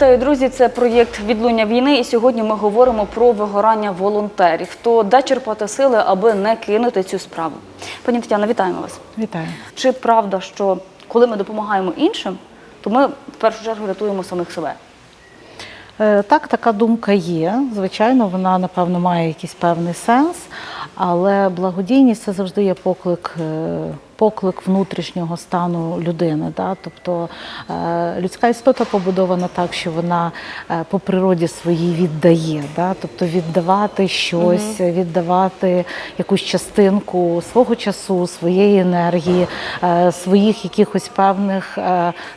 Вітаю, друзі! Це проєкт Відлуння війни. І сьогодні ми говоримо про вигорання волонтерів. То де черпати сили, аби не кинути цю справу. Пані Тетяна, вітаємо вас. Вітаю. Чи правда, що коли ми допомагаємо іншим, то ми в першу чергу рятуємо самих себе? Е, Так, така думка є. Звичайно, вона напевно має якийсь певний сенс, але благодійність це завжди є поклик. е, Поклик внутрішнього стану людини, да? тобто е, людська істота побудована так, що вона е, по природі своїй віддає, да? тобто віддавати щось, віддавати якусь частинку свого часу, своєї енергії, своїх якихось певних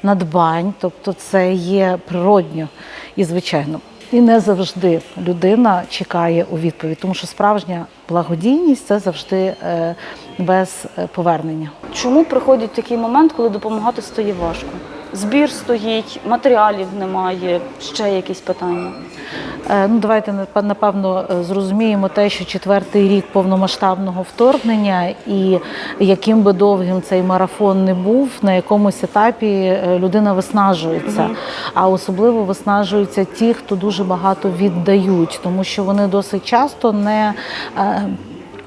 надбань. Тобто це є природньо і звичайно. І не завжди людина чекає у відповідь, тому що справжня благодійність це завжди е, без е, повернення. Чому приходить такий момент, коли допомагати стає важко? Збір стоїть, матеріалів немає, ще якісь питання. Е, Ну, давайте напевно е, зрозуміємо те, що четвертий рік повномасштабного вторгнення, і яким би довгим цей марафон не був, на якомусь етапі е, людина виснажується. А особливо виснажуються ті, хто дуже багато віддають, тому що вони досить часто не.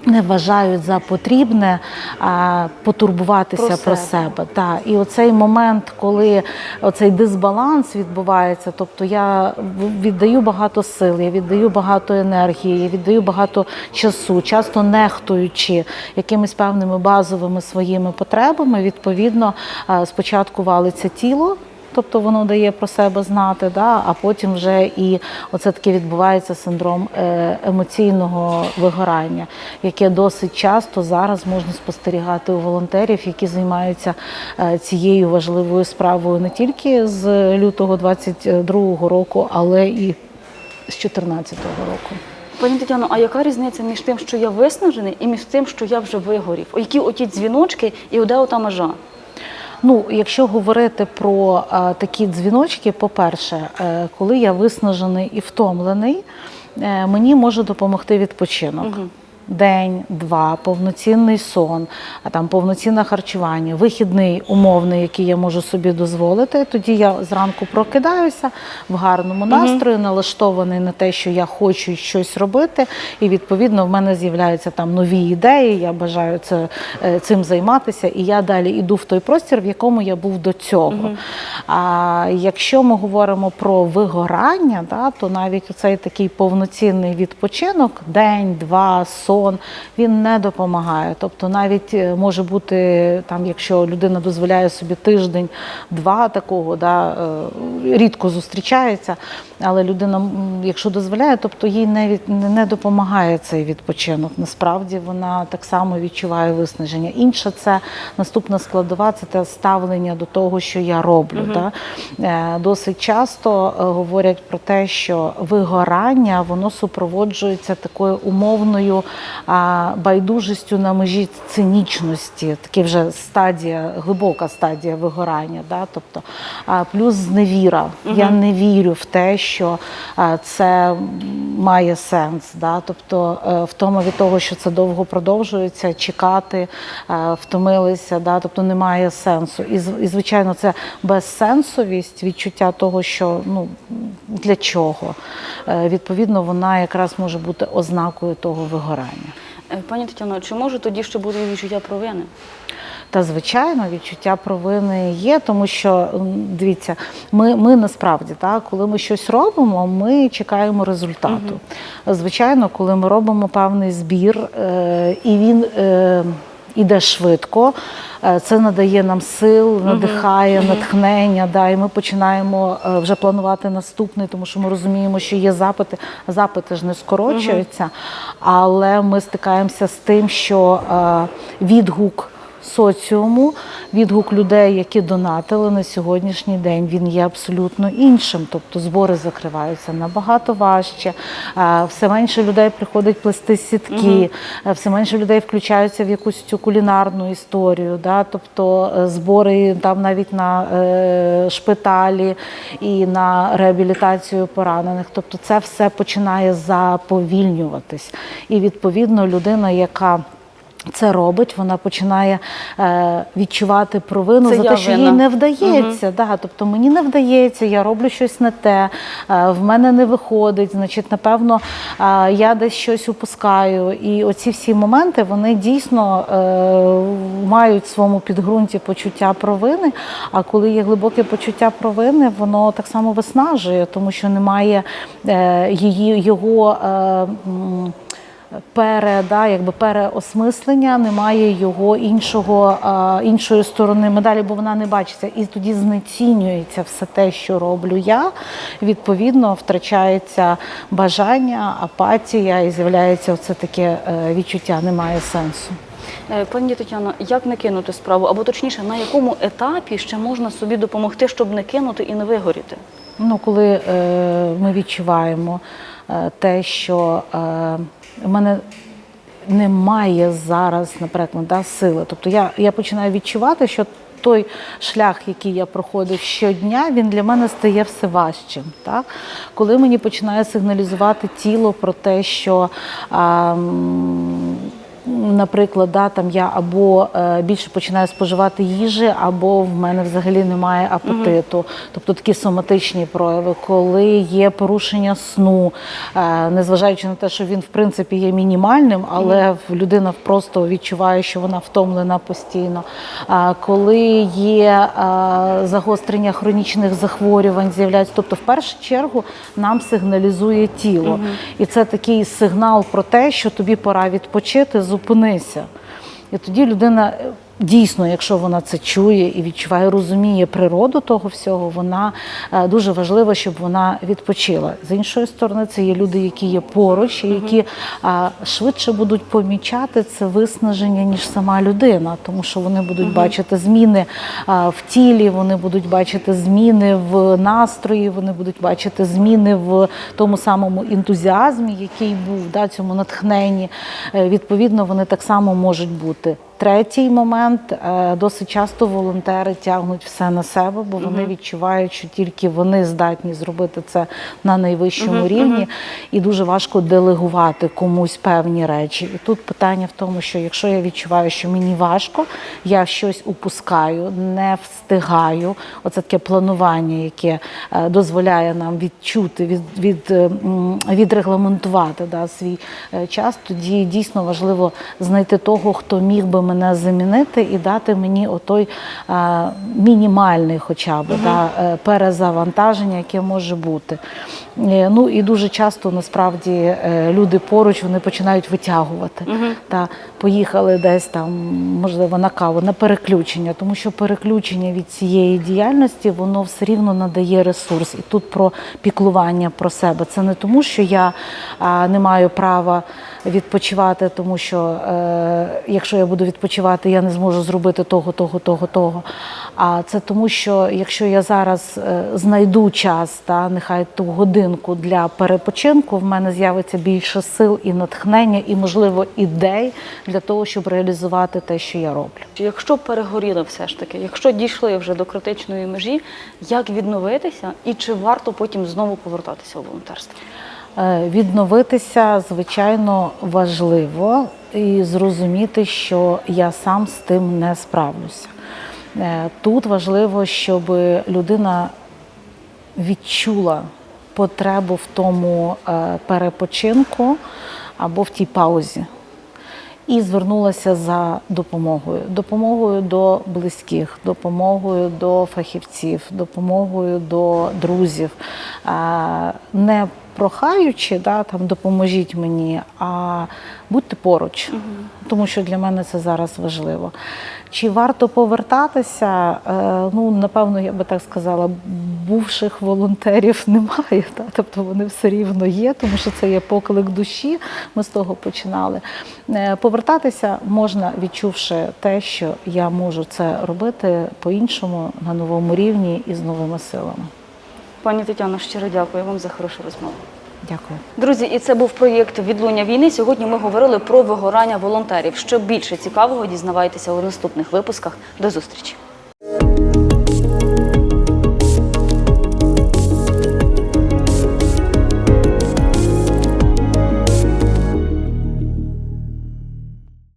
Не вважають за потрібне а, потурбуватися Про про, себе. себе. Так. І оцей момент, коли оцей дисбаланс відбувається, тобто я віддаю багато сил, я віддаю багато енергії, я віддаю багато часу, часто нехтуючи якимись певними базовими своїми потребами, відповідно, спочатку валиться тіло. Тобто воно дає про себе знати, да? а потім вже і оце таки відбувається синдром е, емоційного вигорання, яке досить часто зараз можна спостерігати у волонтерів, які займаються е, цією важливою справою не тільки з лютого 22-го року, але і з 14-го року. Пані Тетяно, а яка різниця між тим, що я виснажений, і між тим, що я вже вигорів? Які оті дзвіночки і де ота межа? Ну, якщо говорити про е, такі дзвіночки, по-перше, е, коли я виснажений і втомлений, е, мені може допомогти відпочинок. День, два, повноцінний сон, а там повноцінне харчування, вихідний умовний, який я можу собі дозволити. Тоді я зранку прокидаюся в гарному настрої, налаштований на те, що я хочу щось робити, і відповідно в мене з'являються там нові ідеї. Я бажаю це е, цим займатися, і я далі йду в той простір, в якому я був до цього. А якщо ми говоримо про вигорання, да, то навіть оцей такий повноцінний відпочинок, день, два, сон, він не допомагає. Тобто, навіть е, може бути там, якщо людина дозволяє собі тиждень, два такого, да, е, рідко зустрічається, але людина, якщо дозволяє, тобто їй не, від, не допомагає цей відпочинок. Насправді вона так само відчуває виснаження. Інша це наступна складова, це те ставлення до того, що я роблю. Да? Е, Досить часто говорять про те, що вигорання воно супроводжується такою умовною а, байдужістю на межі цинічності, такі вже стадія, глибока стадія вигорання. Да? Тобто, а, плюс зневіра. Я не вірю в те, що це має сенс. Да? Тобто е, втома від того, що це довго продовжується, чекати, е, втомилися, да? тобто немає сенсу. І звичайно, це безсенсовість, відчуття того, що ну для чого. Е, Відповідно, вона якраз може бути ознакою того вигорання. Е, Пані Тетяно, чи може тоді ще бути відчуття провини? Та звичайно, відчуття провини є, тому що дивіться, ми, ми насправді так, коли ми щось робимо, ми чекаємо результату. Звичайно, коли ми робимо певний збір, е, і він е, іде швидко. е, Це надає нам сил, надихає, натхнення. Да, і ми починаємо е, вже планувати наступний, тому що ми розуміємо, що є запити, запити ж не скорочуються. Але ми стикаємося з тим, що е, відгук соціуму, відгук людей, які донатили на сьогоднішній день, він є абсолютно іншим. Тобто збори закриваються набагато важче. е, Все менше людей приходить плести сітки, е, все менше людей включаються в якусь цю кулінарну історію. Да? Тобто е, збори там навіть на е, шпиталі і на реабілітацію поранених. Тобто це все починає заповільнюватись. І відповідно людина, яка Це робить, вона починає е, відчувати провину Це за те, що їй не вдається. Да, тобто мені не вдається, я роблю щось не те, е, в мене не виходить. Значить, напевно, е, я десь щось упускаю. І оці всі моменти вони дійсно е, мають в своєму підґрунті почуття провини. А коли є глибоке почуття провини, воно так само виснажує, тому що немає е, її його. Е, пере, да, якби переосмислення, немає його іншого, іншої сторони медалі, бо вона не бачиться. І тоді знецінюється все те, що роблю я. Відповідно, втрачається бажання, апатія і з'являється оце таке е, відчуття, немає сенсу. Е, Пані Тетяно, як не кинути справу? Або точніше, на якому етапі ще можна собі допомогти, щоб не кинути і не вигоріти? Ну, коли е, ми відчуваємо те, що е, в мене немає зараз, наприклад, да, сили. Тобто я, я починаю відчувати, що той шлях, який я проходив щодня, він для мене стає все важчим. Так? Коли мені починає сигналізувати тіло про те, що а, Наприклад, да, там я або е, більше починаю споживати їжі, або в мене взагалі немає апетиту. Тобто такі соматичні прояви, коли є порушення сну, е, незважаючи на те, що він в принципі є мінімальним, але людина просто відчуває, що вона втомлена постійно. Коли є е, загострення хронічних захворювань, з'являється, тобто в першу чергу нам сигналізує тіло. І це такий сигнал про те, що тобі пора відпочити, зупинися. І тоді людина е, дійсно, якщо вона це чує і відчуває, розуміє природу того всього, вона е, дуже важливо, щоб вона відпочила. З іншої сторони, це є люди, які є поруч, і які а, швидше будуть помічати це виснаження, ніж сама людина, тому що вони будуть бачити зміни а, в тілі, вони будуть бачити зміни в настрої, вони будуть бачити зміни в тому самому ентузіазмі, який був да, цьому натхненні. Е, Відповідно, вони так само можуть бути. Третій момент е, досить часто волонтери тягнуть все на себе, бо вони відчувають, що тільки вони здатні зробити це на найвищому рівні, і дуже важко делегувати комусь певні речі. І тут питання в тому, що якщо я відчуваю, що мені важко, я щось упускаю, не встигаю. Оце таке планування, яке е, дозволяє нам відчути, від, від, е, відрегламентувати да, свій час. Тоді дійсно важливо знайти того, хто міг би мене замінити і дати мені отой е, мінімальний, хоча б да, е, перезавантаження, яке може бути. Е, Ну і дуже часто насправді е, люди поруч вони починають витягувати. Та поїхали десь там, можливо, на каву, на переключення, тому що переключення від цієї діяльності воно все рівно надає ресурс. І тут про піклування про себе. Це не тому, що я а, не маю права відпочивати, тому що е, якщо я буду відпочивати, я не зможу зробити того, того, того, того. А це тому, що якщо я зараз е, знайду час, та нехай ту годинку для перепочинку, в мене з'явиться більше сил і натхнення, і можливо ідей для того, щоб реалізувати те, що я роблю. Якщо перегоріли все ж таки, якщо дійшли вже до критичної межі, як відновитися і чи варто потім знову повертатися у волонтерство? Е, Відновитися, звичайно, важливо і зрозуміти, що я сам з тим не справлюся. Е, Тут важливо, щоб людина відчула потребу в тому е, перепочинку або в тій паузі. І звернулася за допомогою, допомогою до близьких, допомогою до фахівців, допомогою до друзів, не прохаючи, да, там допоможіть мені, а будьте поруч, тому що для мене це зараз важливо. Чи варто повертатися? Е, Ну, напевно, я би так сказала, бувших волонтерів немає, та? тобто вони все рівно є, тому що це є поклик душі. Ми з того починали. Е, Повертатися можна, відчувши те, що я можу це робити по-іншому на новому рівні і з новими силами. Пані Тетяно, щиро дякую вам за хорошу розмову. Дякую. Друзі, і це був проєкт Відлуння війни. Сьогодні ми говорили про вигорання волонтерів. Що більше цікавого дізнавайтеся у наступних випусках. До зустрічі.